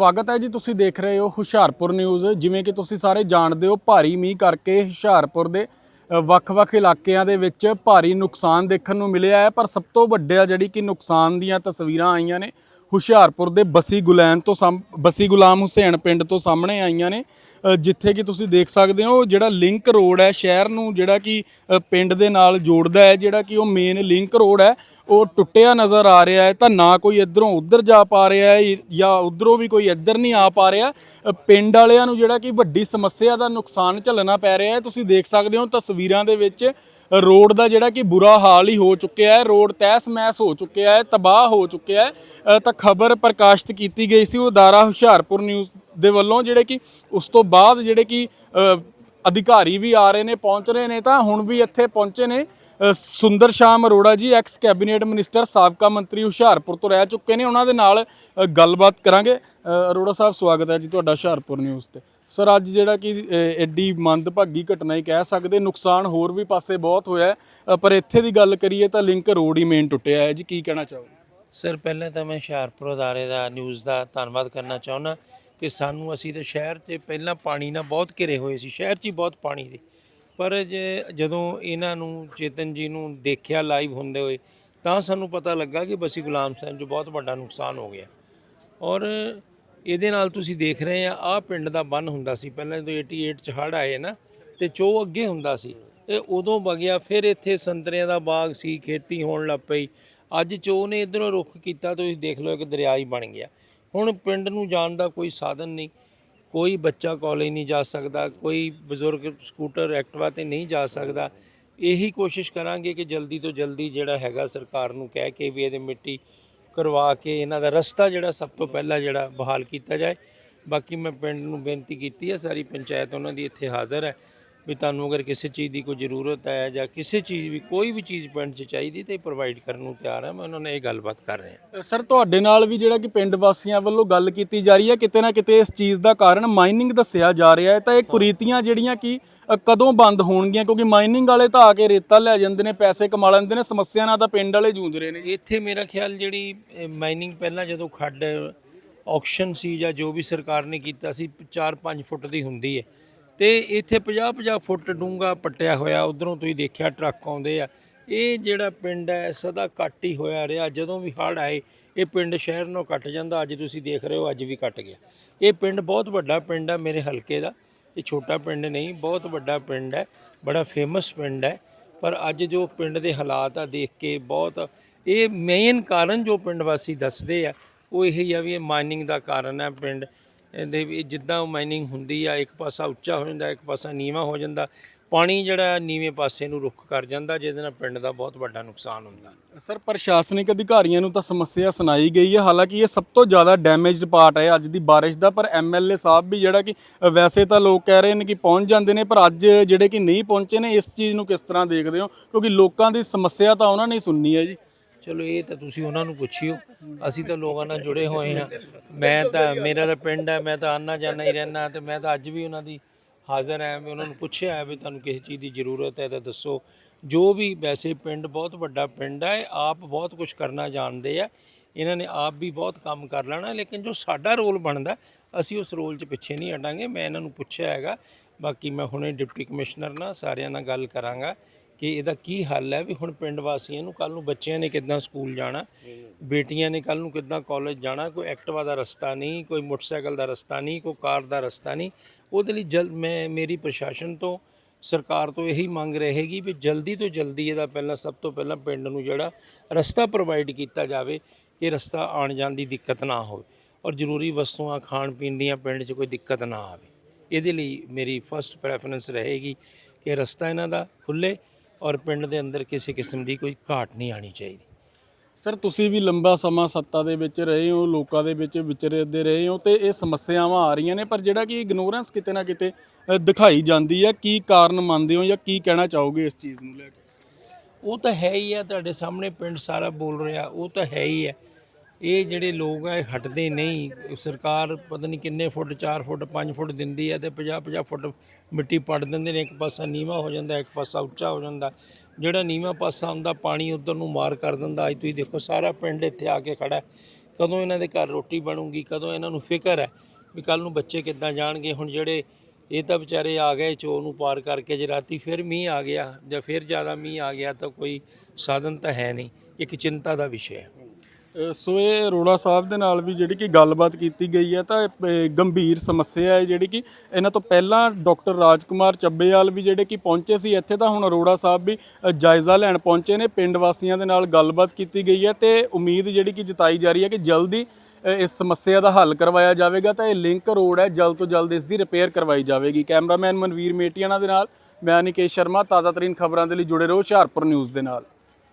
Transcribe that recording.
ਸਵਾਗਤ ਹੈ ਜੀ, ਤੁਸੀਂ ਦੇਖ ਰਹੇ ਹੋ ਹੁਸ਼ਿਆਰਪੁਰ ਨਿਊਜ਼। ਜਿਵੇਂ ਕਿ ਤੁਸੀਂ ਸਾਰੇ ਜਾਣਦੇ ਹੋ, ਭਾਰੀ ਮੀਂਹ ਕਰਕੇ ਹੁਸ਼ਿਆਰਪੁਰ ਦੇ ਵੱਖ-ਵੱਖ ਇਲਾਕਿਆਂ ਦੇ ਵਿੱਚ ਭਾਰੀ ਨੁਕਸਾਨ ਦੇਖਣ ਨੂੰ ਮਿਲਿਆ ਹੈ। ਪਰ ਸਭ ਤੋਂ ਵੱਡਾ ਜਿਹੜੀ ਕਿ ਨੁਕਸਾਨ ਦੀਆਂ ਤਸਵੀਰਾਂ ਆਈਆਂ ਨੇ ਹੁਸ਼ਿਆਰਪੁਰ ਦੇ ਬਸੀ ਗੁਲੈਨ ਤੋਂ ਸਾਹਮ- ਬਸੀ ਗੁਲਾਮ ਹੁਸੈਨ ਪਿੰਡ ਤੋਂ ਸਾਹਮਣੇ ਆਈਆਂ ਨੇ। ਜਿੱਥੇ ਕਿ ਤੁਸੀਂ ਦੇਖ ਸਕਦੇ ਹੋ, ਜਿਹੜਾ ਲਿੰਕ ਰੋਡ ਹੈ, ਸ਼ਹਿਰ ਨੂੰ ਜਿਹੜਾ ਕਿ ਪਿੰਡ ਦੇ ਨਾਲ ਜੋੜਦਾ ਹੈ, ਜਿਹੜਾ ਕਿ ਉਹ ਮੇਨ ਲਿੰਕ ਰੋਡ ਹੈ। ਉਹ ਟੁੱਟਿਆ ਨਜ਼ਰ ਆ ਰਿਹਾ ਹੈ, ਤਾਂ ਨਾ ਕੋਈ ਇਧਰੋਂ ਉਧਰ ਜਾ ਪਾ ਰਿਹਾ ਹੈ, ਜਾਂ ਉਧਰੋਂ ਵੀ ਕੋਈ ਇੱਧਰ ਨਹੀਂ ਆ ਪਾ ਰਿਹਾ। ਪਿੰਡ ਵਾਲਿਆਂ ਨੂੰ ਜਿਹੜਾ ਕਿ ਵੱਡੀ ਸਮੱਸਿਆ ਦਾ ਨੁਕਸਾਨ ਝੱਲਣਾ ਪੈ ਰਿਹਾ ਹੈ। ਤੁਸੀਂ ਦੇਖ ਸਕਦੇ ਹੋ ਤਸਵੀਰਾਂ ਦੇ ਵਿੱਚ ਰੋਡ ਦਾ ਜਿਹੜਾ ਕਿ ਬੁਰਾ ਹਾਲ ਹੀ ਹੋ ਚੁੱਕਿਆ ਹੈ, ਰੋਡ ਤਹਿਸ ਮਹਿਸ ਹੋ ਚੁੱਕਿਆ ਹੈ, ਤਬਾਹ ਹੋ ਚੁੱਕਿਆ ਹੈ। ਤਾਂ ਖਬਰ ਪ੍ਰਕਾਸ਼ਿਤ ਕੀਤੀ ਗਈ ਸੀ ਉਹ ਅਦਾਰਾ ਹੁਸ਼ਿਆਰਪੁਰ ਨਿਊਜ਼ ਦੇ ਵੱਲੋਂ, ਜਿਹੜੇ ਕਿ ਉਸ ਤੋਂ ਬਾਅਦ ਜਿਹੜੇ ਕਿ ਅਧਿਕਾਰੀ ਵੀ ਆ ਰਹੇ ਨੇ, ਪਹੁੰਚ ਰਹੇ ਨੇ, ਤਾਂ ਹੁਣ ਵੀ ਇੱਥੇ ਪਹੁੰਚੇ ਨੇ। ਸੁੰਦਰ ਸ਼ਾਮ Arora ji X cabinet minister ਸਾਬਕਾ ਮੰਤਰੀ ਹੁਸ਼ਿਆਰਪੁਰ ਤੋਂ ਰਹਿ ਚੁੱਕੇ ਨੇ। ਉਹਨਾਂ ਦੇ ਨਾਲ ਗੱਲਬਾਤ ਕਰਾਂਗੇ। ਅਰੋੜਾ ਸਾਹਿਬ, ਸਵਾਗਤ ਹੈ ਜੀ ਤੁਹਾਡਾ ਹੁਸ਼ਿਆਰਪੁਰ ਨਿਊਜ਼ ਤੇ। ਸਰ, ਅੱਜ ਜਿਹੜਾ ਕਿ ਐਡੀ ਮੰਦਭਾਗੀ ਘਟਨਾ ਹੀ ਕਹਿ ਸਕਦੇ, ਨੁਕਸਾਨ ਹੋਰ ਵੀ ਪਾਸੇ ਬਹੁਤ ਹੋਇਆ ਪਰ ਇੱਥੇ ਦੀ ਗੱਲ ਕਰੀਏ ਤਾਂ ਲਿੰਕ ਰੋਡ ਹੀ ਮੇਨ ਟੁੱਟਿਆ ਹੈ ਜੀ, ਕੀ ਕਹਿਣਾ ਚਾਹੋਗੇ? ਸਰ, ਪਹਿਲਾਂ ਤਾਂ ਮੈਂ ਹੁਸ਼ਿਆਰਪੁਰ ਅਦਾਰੇ ਦਾ ਨਿਊਜ਼ ਦਾ ਧੰਨਵਾਦ ਕਰਨਾ ਚਾਹੁੰਦਾ ਕਿ ਸਾਨੂੰ ਅਸੀਂ ਤਾਂ ਸ਼ਹਿਰ 'ਚ ਪਹਿਲਾਂ ਪਾਣੀ ਨਾਲ ਬਹੁਤ ਘਿਰੇ ਹੋਏ ਸੀ, ਸ਼ਹਿਰ 'ਚ ਹੀ ਬਹੁਤ ਪਾਣੀ ਸੀ। ਪਰ ਜੇ ਜਦੋਂ ਇਹਨਾਂ ਨੂੰ, ਚੇਤਨ ਜੀ ਨੂੰ ਦੇਖਿਆ ਲਾਈਵ ਹੁੰਦੇ ਹੋਏ, ਤਾਂ ਸਾਨੂੰ ਪਤਾ ਲੱਗਾ ਕਿ ਬਸੀ ਗੁਲਾਮ ਸਾਹਿਬ 'ਚ ਬਹੁਤ ਵੱਡਾ ਨੁਕਸਾਨ ਹੋ ਗਿਆ। ਔਰ ਇਹਦੇ ਨਾਲ ਤੁਸੀਂ ਦੇਖ ਰਹੇ ਆ, ਆਹ ਪਿੰਡ ਦਾ ਬੰਨ ਹੁੰਦਾ ਸੀ, ਪਹਿਲਾਂ ਜਦੋਂ 88 ਚ ਹੜ੍ਹ ਆਏ ਨਾ, ਤੇ ਚੋ ਅੱਗੇ ਹੁੰਦਾ ਸੀ। ਇਹ ਉਦੋਂ ਵਗਿਆ, ਫਿਰ ਇੱਥੇ ਸੰਤਰਿਆਂ ਦਾ ਬਾਗ ਸੀ, ਖੇਤੀ ਹੋਣ ਲੱਗ ਪਈ। ਅੱਜ ਚੋ ਨੇ ਇਧਰੋਂ ਰੁੱਖ ਕੀਤਾ, ਤੁਸੀਂ ਦੇਖ ਲਓ, ਇੱਕ ਦਰਿਆ ਹੀ ਬਣ ਗਿਆ। ਹੁਣ ਪਿੰਡ ਨੂੰ ਜਾਣ ਦਾ ਕੋਈ ਸਾਧਨ ਨਹੀਂ। ਕੋਈ ਬੱਚਾ ਕਾਲਜ ਨਹੀਂ ਜਾ ਸਕਦਾ, ਕੋਈ ਬਜ਼ੁਰਗ ਸਕੂਟਰ ਐਕਟਿਵਾ ਤੇ ਨਹੀਂ ਜਾ ਸਕਦਾ। ਇਹੀ ਕੋਸ਼ਿਸ਼ ਕਰਾਂਗੇ ਕਿ ਜਲਦੀ ਤੋਂ ਜਲਦੀ ਜਿਹੜਾ ਹੈਗਾ ਸਰਕਾਰ ਨੂੰ ਕਹਿ ਕੇ ਵੀ ਇਹਦੇ ਮਿੱਟੀ ਕਰਵਾ ਕੇ ਇਹਨਾਂ ਦਾ ਰਸਤਾ ਜਿਹੜਾ ਸਭ ਤੋਂ ਪਹਿਲਾਂ ਜਿਹੜਾ ਬਹਾਲ ਕੀਤਾ ਜਾਏ। ਬਾਕੀ ਮੈਂ ਪਿੰਡ ਨੂੰ ਬੇਨਤੀ ਕੀਤੀ ਹੈ, ਸਾਰੀ ਪੰਚਾਇਤ ਉਹਨਾਂ ਦੀ ਇੱਥੇ ਹਾਜ਼ਰ ਹੈ। ਵੀ ਤੁਹਾਨੂੰ ਅਗਰ ਕਿਸੇ ਚੀਜ਼ ਦੀ ਕੋਈ ਜ਼ਰੂਰਤ ਹੈ ਜਾਂ ਕਿਸੇ ਚੀਜ਼ ਵੀ ਕੋਈ ਵੀ ਚੀਜ਼ ਪਿੰਡ 'ਚ ਚਾਹੀਦੀ ਤੇ ਪ੍ਰੋਵਾਈਡ ਕਰਨ ਨੂੰ ਤਿਆਰ ਹਾਂ ਮੈਂ ਉਹਨਾਂ ਨਾਲ ਇਹ ਗੱਲਬਾਤ ਕਰ ਰਿਹਾ ਸਰ ਤੁਹਾਡੇ ਨਾਲ ਵੀ ਜਿਹੜਾ ਕਿ ਪਿੰਡ ਵਾਸੀਆਂ ਵੱਲੋਂ ਗੱਲ ਕੀਤੀ ਜਾ ਰਹੀ ਹੈ ਕਿਤੇ ਨਾ ਕਿਤੇ ਇਸ ਚੀਜ਼ ਦਾ ਕਾਰਨ ਮਾਈਨਿੰਗ ਦੱਸਿਆ ਜਾ ਰਿਹਾ ਹੈ ਤਾਂ ਇਹ ਕੁਰੀਤੀਆਂ ਜਿਹੜੀਆਂ ਕਿ ਕਦੋਂ ਬੰਦ ਹੋਣਗੀਆਂ? ਕਿਉਂਕਿ ਮਾਈਨਿੰਗ ਵਾਲੇ ਤਾਂ ਆ ਕੇ ਰੇਤਾ ਲੈ ਜਾਂਦੇ ਨੇ ਪੈਸੇ ਕਮਾ ਲੈਂਦੇ ਨੇ ਸਮੱਸਿਆ ਨਾਲ ਤਾਂ ਪਿੰਡ ਵਾਲੇ ਜੂਝ ਰਹੇ ਨੇ। ਇੱਥੇ ਮੇਰਾ ਖਿਆਲ ਜਿਹੜੀ ਮਾਈਨਿੰਗ ਪਹਿਲਾਂ ਜਦੋਂ ਖੱਡ ਆਕਸ਼ਨ ਸੀ ਜਾਂ ਜੋ ਵੀ ਸਰਕਾਰ ਨੇ ਕੀਤਾ ਸੀ 4-5 ਫੁੱਟ ਦੀ ਹੁੰਦੀ ਹੈ। ਤੇ ਇੱਥੇ 50-50 ਫੁੱਟ ਡੂੰਗਾ ਪੱਟਿਆ ਹੋਇਆ, ਉਧਰੋਂ ਤੁਸੀਂ ਦੇਖਿਆ ਟਰੱਕ ਆਉਂਦੇ ਆ। ਇਹ ਜਿਹੜਾ ਪਿੰਡ ਹੈ, ਸਦਾ ਕੱਟ ਹੀ ਹੋਇਆ ਰਿਹਾ। ਜਦੋਂ ਵੀ ਹੜ੍ਹ ਆਏ, ਇਹ ਪਿੰਡ ਸ਼ਹਿਰ ਨੂੰ ਕੱਟ ਜਾਂਦਾ। ਅੱਜ ਤੁਸੀਂ ਦੇਖ ਰਹੇ ਹੋ, ਅੱਜ ਵੀ ਕੱਟ ਗਿਆ। ਇਹ ਪਿੰਡ ਬਹੁਤ ਵੱਡਾ ਪਿੰਡ ਹੈ ਮੇਰੇ ਹਲਕੇ ਦਾ। ਇਹ ਛੋਟਾ ਪਿੰਡ ਨਹੀਂ, ਬਹੁਤ ਵੱਡਾ ਪਿੰਡ ਹੈ। ਬੜਾ ਫੇਮਸ ਪਿੰਡ ਹੈ। ਪਰ ਅੱਜ ਜੋ ਪਿੰਡ ਦੇ ਹਾਲਾਤ ਆ ਦੇਖ ਕੇ ਬਹੁਤ, ਇਹ ਮੇਨ ਕਾਰਨ ਜੋ ਪਿੰਡ ਵਾਸੀ ਦੱਸਦੇ ਆ, ਉਹ ਇਹ ਹੀ ਆ ਵੀ ਇਹ ਮਾਈਨਿੰਗ ਦਾ ਕਾਰਨ ਹੈ ਪਿੰਡ। ਦੇ ਵੀ ਜਿੱਦਾਂ ਮਾਈਨਿੰਗ ਹੁੰਦੀ ਆ, ਇੱਕ ਪਾਸਾ ਉੱਚਾ ਹੋ ਜਾਂਦਾ, ਇੱਕ ਪਾਸਾ ਨੀਵਾਂ ਹੋ ਜਾਂਦਾ, ਪਾਣੀ ਜਿਹੜਾ ਨੀਵੇਂ ਪਾਸੇ ਨੂੰ ਰੁੱਖ ਕਰ ਜਾਂਦਾ, ਜਿਹਦੇ ਨਾਲ ਪਿੰਡ ਦਾ ਬਹੁਤ ਵੱਡਾ ਨੁਕਸਾਨ ਹੁੰਦਾ। ਸਰ, ਪ੍ਰਸ਼ਾਸਨਿਕ ਅਧਿਕਾਰੀਆਂ ਨੂੰ ਤਾਂ ਸਮੱਸਿਆ ਸੁਣਾਈ ਗਈ ਹੈ, ਹਾਲਾਂਕਿ ਇਹ ਸਭ ਤੋਂ ਜ਼ਿਆਦਾ ਡੈਮੇਜਡ ਪਾਰਟ ਹੈ ਅੱਜ ਦੀ ਬਾਰਿਸ਼ ਦਾ, ਪਰ ਐਮਐਲਏ ਸਾਹਿਬ ਵੀ ਜਿਹੜਾ ਕਿ ਵੈਸੇ ਤਾਂ ਲੋਕ ਕਹਿ ਰਹੇ ਨੇ ਕਿ ਪਹੁੰਚ ਜਾਂਦੇ ਨੇ, ਪਰ ਅੱਜ ਜਿਹੜੇ ਕਿ ਨਹੀਂ ਪਹੁੰਚੇ ਨੇ, ਇਸ ਚੀਜ਼ ਨੂੰ ਕਿਸ ਤਰ੍ਹਾਂ ਦੇਖਦੇ ਹੋ? ਕਿਉਂਕਿ ਲੋਕਾਂ ਦੀ ਸਮੱਸਿਆ ਤਾਂ ਉਹਨਾਂ ਨੇ ਸੁਣਨੀ ਹੈ ਜੀ। ਚਲੋ ਇਹ ਤਾਂ ਤੁਸੀਂ ਉਹਨਾਂ ਨੂੰ ਪੁੱਛਿਓ, ਅਸੀਂ ਤਾਂ ਲੋਕਾਂ ਨਾਲ ਜੁੜੇ ਹੋਏ ਹਾਂ। ਮੈਂ ਤਾਂ, ਮੇਰਾ ਤਾਂ ਪਿੰਡ ਹੈ, ਮੈਂ ਤਾਂ ਆਨਾ ਜਾਣਾ ਹੀ ਰਹਿਣਾ ਤੇ ਮੈਂ ਤਾਂ ਅੱਜ ਵੀ ਉਹਨਾਂ ਦੀ ਹਾਜ਼ਰ ਹਾਂ, ਮੈਂ ਉਹਨਾਂ ਨੂੰ ਪੁੱਛਿਆ ਹੈ ਵੀ ਤੁਹਾਨੂੰ ਕਿਸੇ ਚੀਜ਼ ਦੀ ਜ਼ਰੂਰਤ ਹੈ ਤਾਂ ਦੱਸੋ। ਜੋ ਵੀ ਵੈਸੇ ਪਿੰਡ ਬਹੁਤ ਵੱਡਾ ਪਿੰਡ ਹੈ, ਆਪ ਬਹੁਤ ਕੁਝ ਕਰਨਾ ਜਾਣਦੇ ਆ। ਇਹਨਾਂ ਨੇ ਆਪ ਵੀ ਬਹੁਤ ਕੰਮ ਕਰ ਲੈਣਾ, ਲੇਕਿਨ ਜੋ ਸਾਡਾ ਰੋਲ ਬਣਦਾ, ਅਸੀਂ ਉਸ ਰੋਲ 'ਚ ਪਿੱਛੇ ਨਹੀਂ ਹਟਾਂਗੇ। ਮੈਂ ਇਹਨਾਂ ਨੂੰ ਪੁੱਛਿਆ ਹੈਗਾ, ਬਾਕੀ ਮੈਂ ਹੁਣੇ ਡਿਪਟੀ ਕਮਿਸ਼ਨਰ ਨਾਲ ਸਾਰਿਆਂ ਨਾਲ ਗੱਲ ਕਰਾਂਗਾ। ਕਿ ਇਹਦਾ ਕੀ ਹੱਲ ਹੈ ਵੀ ਹੁਣ ਪਿੰਡ ਵਾਸੀਆਂ ਨੂੰ ਕੱਲ ਨੂੰ ਬੱਚਿਆਂ ਨੇ ਕਿੱਦਾਂ ਸਕੂਲ ਜਾਣਾ, ਬੇਟੀਆਂ ਨੇ ਕੱਲ ਨੂੰ ਕਿੱਦਾਂ ਕਾਲਜ ਜਾਣਾ, ਕੋਈ ਐਕਟਿਵਾ ਦਾ ਰਸਤਾ ਨਹੀਂ, ਕੋਈ ਮੋਟਰਸਾਈਕਲ ਦਾ ਰਸਤਾ ਨਹੀਂ, ਕੋਈ ਕਾਰ ਦਾ ਰਸਤਾ ਨਹੀਂ, ਉਹਦੇ ਲਈ ਜਲ, ਮੈਂ ਮੇਰੀ ਪ੍ਰਸ਼ਾਸਨ ਤੋਂ, ਸਰਕਾਰ ਤੋਂ ਇਹੀ ਮੰਗ ਰਹੇਗੀ ਵੀ ਜਲਦੀ ਤੋਂ ਜਲਦੀ ਇਹਦਾ ਪਹਿਲਾਂ ਸਭ ਤੋਂ ਪਹਿਲਾਂ ਪਿੰਡ ਨੂੰ ਜਿਹੜਾ ਰਸਤਾ ਪ੍ਰੋਵਾਈਡ ਕੀਤਾ ਜਾਵੇ ਕਿ ਰਸਤਾ ਆਉਣ ਜਾਣ ਦੀ ਦਿੱਕਤ ਨਾ ਹੋਵੇ ਔਰ ਜ਼ਰੂਰੀ ਵਸਤੂਆਂ ਖਾਣ ਪੀਣ ਦੀਆਂ ਪਿੰਡ 'ਚ ਕੋਈ ਦਿੱਕਤ ਨਾ ਆਵੇ। ਇਹਦੇ ਲਈ ਮੇਰੀ ਫਰਸਟ ਪ੍ਰੈਫਰੈਂਸ ਰਹੇਗੀ ਕਿ ਰਸਤਾ ਇਹਨਾਂ ਦਾ ਖੁੱਲੇ ਔਰ ਪਿੰਡ ਦੇ ਅੰਦਰ ਕਿਸੇ ਕਿਸਮ ਦੀ ਕੋਈ ਘਾਟ ਨਹੀਂ ਆਣੀ ਚਾਹੀਦੀ। ਸਰ ਤੁਸੀਂ ਵੀ ਲੰਬਾ ਸਮਾਂ ਸੱਤਾ ਦੇ ਵਿੱਚ ਰਹੇ ਹੋ ਲੋਕਾਂ ਦੇ ਵਿੱਚ ਵਿਚਰਦੇ ਰਹੇ ਹੋ ਤੇ ਇਹ ਸਮੱਸਿਆਵਾਂ ਆ ਰਹੀਆਂ ਨੇ ਪਰ ਜਿਹੜਾ ਕਿ ਇਗਨੋਰੈਂਸ ਕਿਤੇ ਨਾ ਕਿਤੇ ਦਿਖਾਈ ਜਾਂਦੀ ਹੈ ਕੀ ਕਾਰਨ ਮੰਨਦੇ ਹੋ ਜਾਂ ਕੀ ਕਹਿਣਾ ਚਾਹੋਗੇ ਇਸ ਚੀਜ਼ ਨੂੰ ਲੈ ਕੇ? ਉਹ ਤਾਂ ਹੈ ਹੀ ਆ ਤੁਹਾਡੇ ਸਾਹਮਣੇ ਪਿੰਡ ਸਾਰਾ ਬੋਲ ਰਿਹਾ ਉਹ ਤਾਂ ਹੈ ਹੀ ਹੈ ਇਹ ਜਿਹੜੇ ਲੋਕ ਆ, ਇਹ ਹਟਦੇ ਨਹੀਂ। ਸਰਕਾਰ ਪਤਾ ਨਹੀਂ ਕਿੰਨੇ ਫੁੱਟ 4 ਫੁੱਟ 5 ਫੁੱਟ ਦਿੰਦੀ ਹੈ ਤੇ 50 50 ਫੁੱਟ ਮਿੱਟੀ ਪੱਟ ਦਿੰਦੇ ਨੇ। ਇੱਕ ਪਾਸਾ ਨੀਵਾ ਹੋ ਜਾਂਦਾ, ਇੱਕ ਪਾਸਾ ਉੱਚਾ ਹੋ ਜਾਂਦਾ। ਜਿਹੜਾ ਨੀਵਾ ਪਾਸਾ ਹੁੰਦਾ, ਪਾਣੀ ਉਧਰ ਨੂੰ ਮਾਰ ਕਰ ਦਿੰਦਾ। ਅੱਜ ਤੁਸੀਂ ਦੇਖੋ, ਸਾਰਾ ਪਿੰਡ ਇੱਥੇ ਆ ਕੇ ਖੜਾ। ਕਦੋਂ ਇਹਨਾਂ ਦੇ ਘਰ ਰੋਟੀ ਬਣੂਗੀ, ਕਦੋਂ ਇਹਨਾਂ ਨੂੰ ਫਿਕਰ ਹੈ ਵੀ ਕੱਲ ਨੂੰ ਬੱਚੇ ਕਿੱਦਾਂ ਜਾਣਗੇ। ਹੁਣ ਜਿਹੜੇ ਇਹ ਤਾਂ ਵਿਚਾਰੇ ਆ ਗਏ ਚੋ ਨੂੰ ਪਾਰ ਕਰਕੇ, ਜੇ ਰਾਤੀ ਫਿਰ ਮੀਂਹ ਆ ਗਿਆ ਜਾਂ ਫਿਰ ਜ਼ਿਆਦਾ ਮੀਂਹ ਆ ਗਿਆ ਤਾਂ ਕੋਈ ਸਾਧਨ ਤਾਂ ਹੈ ਨਹੀਂ। ਇੱਕ ਚਿੰਤਾ ਦਾ ਵਿਸ਼ਾ ਹੈ। ਸੋ ਇਹ ਅਰੋੜਾ ਸਾਹਿਬ ਦੇ ਨਾਲ ਵੀ ਜਿਹੜੀ ਕਿ ਗੱਲਬਾਤ ਕੀਤੀ ਗਈ ਹੈ ਤਾਂ ਇਹ, ਗੰਭੀਰ ਸਮੱਸਿਆ ਹੈ ਜਿਹੜੀ ਕਿ ਇਹਨਾਂ ਤੋਂ ਪਹਿਲਾਂ ਡਾਕਟਰ ਰਾਜਕੁਮਾਰ ਚੱਬੇਵਾਲ ਵੀ ਜਿਹੜੇ ਕਿ ਪਹੁੰਚੇ ਸੀ ਇੱਥੇ ਤਾਂ ਹੁਣ ਅਰੋੜਾ ਸਾਹਿਬ ਵੀ ਜਾਇਜ਼ਾ ਲੈਣ ਪਹੁੰਚੇ ਨੇ ਪਿੰਡ ਵਾਸੀਆਂ ਦੇ ਨਾਲ ਗੱਲਬਾਤ ਕੀਤੀ ਗਈ ਹੈ ਤੇ ਉਮੀਦ ਜਿਹੜੀ ਕਿ ਜਤਾਈ ਜਾ ਰਹੀ ਹੈ ਕਿ ਜਲਦੀ ਇਸ ਸਮੱਸਿਆ ਦਾ ਹੱਲ ਕਰਵਾਇਆ ਜਾਵੇਗਾ ਤਾਂ ਇਹ ਲਿੰਕ ਰੋਡ ਹੈ ਜਲਦ ਤੋਂ ਜਲਦ ਇਸ ਦੀ ਰਿਪੇਅਰ ਕਰਵਾਈ ਜਾਵੇਗੀ। ਕੈਮਰਾਮੈਨ ਮਨਵੀਰ ਮੇਟੀਆਣਾ ਦੇ ਨਾਲ ਮੈਂ ਨਿਕੇਸ਼ ਸ਼ਰਮਾ ਤਾਜ਼ਾ ਤਰੀਨ ਖਬਰਾਂ ਦੇ ਲਈ ਜੁੜੇ ਰਹੋ ਹੁਸ਼ਿਆਰਪੁਰ ਨਿਊਜ਼ ਦੇ ਨਾਲ।